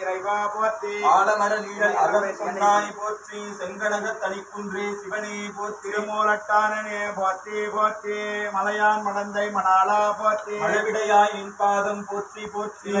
இறைவா போற்றி. ஆலமர நீழல் அறம் சொன்னாய் போற்றி. தனிக்குன்றே சிவனே போற்றி. திருமூலட்டானனே போற்றி போற்றி. மலையான் மடந்தை மணாளா போற்றி. மழவிடையாய் நின் பாதம் போற்றி போற்றி.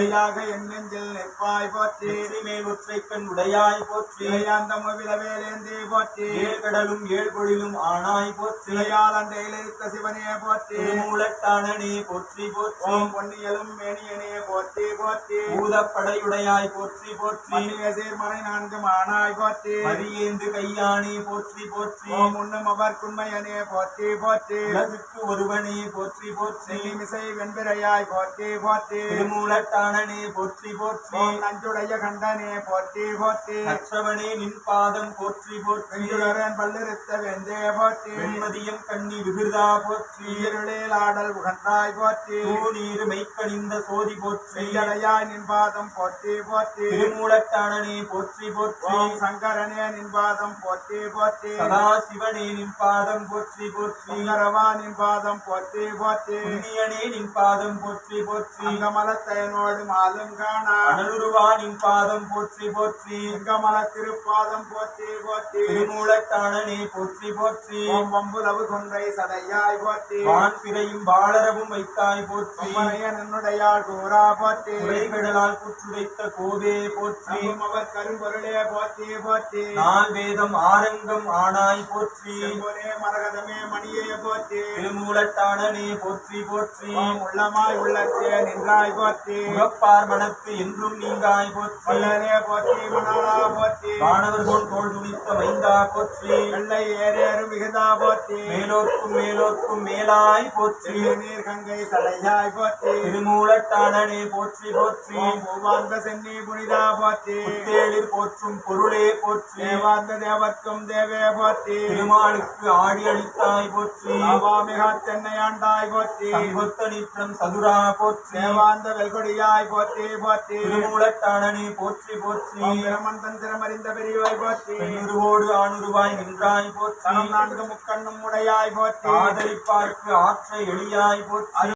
என் நெஞ்சில் நிற்பாய் போற்றி. மேல் ஒற்றைக்கண் உடையாய் போற்றி. சிலையாந்த முவிலவேலேந்தி போற்றி. ஏழ் கடலும் ஏழ் பொழிலும் ஆனாய் போற்றி. சிலையால் அண்டையிலிருத்த சிவனே போற்றி. திருமூலட்டானனே போற்றி போற்றி. பொன்னியலும் மேனியனே போற்றி போற்றி. பூதப்படையுடையாய் போற்றி போற்றி. சீர்மறை நான்கு மானாய் போற்றி. மதியேந்து கையானே போற்றி போற்றி. உண்ணும் அவர் குன்மையனே போற்றி போற்றி. உலகுக்கு ஒருவனே போற்றி போற்றி. மிசை வெண்பிரையாய் போற்றி போற்றி. திருமூலட்டானனே போற்றி போற்றி. நஞ்சுடைய கண்டனே போற்றி போற்றி. நற்றவனே நின் பாதம் போற்றி போற்றி. பல்லிருத்த வெந்தே போற்றி. வெண்மதியம் கண்ணி விகிருதா போற்றி. ஈருளில் ஆடல் உகந்தாய் போற்றி. தூநீர் மெய்க்கணிந்த சோதி போற்றி. செய்யடையாய் நின் பாதம் போற்றி போற்றி. திருமூலட்டானனே போற்றி போற்றி. ஓம் சங்கரனே நின் பாதம் போற்றி போற்றி. சதா சிவனே நின் பாதம் போற்றி போற்றி. சுந்தரவா நின் பாதம் போற்றி போற்றி. புண்ணியனே நின் பாதம் போற்றி போற்றி. அங்கமலத்தையனோடு மாலும் காணா. அனலுருவா நின் பாதம் போற்றி போற்றி. அங்கமல திருப்பாதம் போற்றி போற்றி. திருமூலட்டானனே போற்றி போற்றி. ஓம் வம்புலவு கொன்றை சடையாய் போற்றி. வான் பிறையும் வாளரவும் வைத்தாய் போற்றி. நின்னுடையாள் கூறா போற்றி உரைகடலால் புற்றுரைத்த கோவே போற்றி. அவர் கரும்பொருளே போற்றி போற்றி நால் வேதம் ஆரங்கம் ஆனாய் போற்றி. மரகதமே மணியே போற்றி திருமூலட்டானனே போற்றி போற்றி. உள்ளமாய் உள்ளத்தே நின்றாய் போற்றி முகப்பார் மனத்து என்றும் நீங்காய் போற்றி. போற்றி மணாளா போற்றி வானவர் போல் தோல் துணித்த மைந்தா போற்றி. வெள்ளை ஏறேறும் மிகுதா போற்றி மேலோர்க்கும் மேலோர்க்கும் மேலாய் போற்றி. நீர் கங்கை சடையாய் போற்றி திருமூலட்டானனே போற்றி போற்றி. ஓம் பூவாந்த சென்னி புனிதா போற்றி. தேளிர் போற்றும் பொருளே போற்றி. தேவாந்த தேவர்க்கும் தேவே போற்றி. திருமாலுக்கு ஆடி அளித்தாய் போற்றி. ஆவாமிகா தென்னையாண்டாய் போற்றி. சங்கொத்த நிற்றம் சதுரா போற்றி. தேவாந்த வெல்கொடியாய் போற்றி போற்றி. திருமூலட்டானனே போற்றி போற்றி. ஓம் பிரமந்தன் திறமறிந்த பெரியவாய் போற்றி. பெண்ணுருவோடு ஆணுருவாய் நின்றாய் போற்றி. நான்கு முக்கண்ணும் உடையாய் போற்றி. ஆதரிப்பார்க்கு ஆற்ற எளியாய் போற்றி.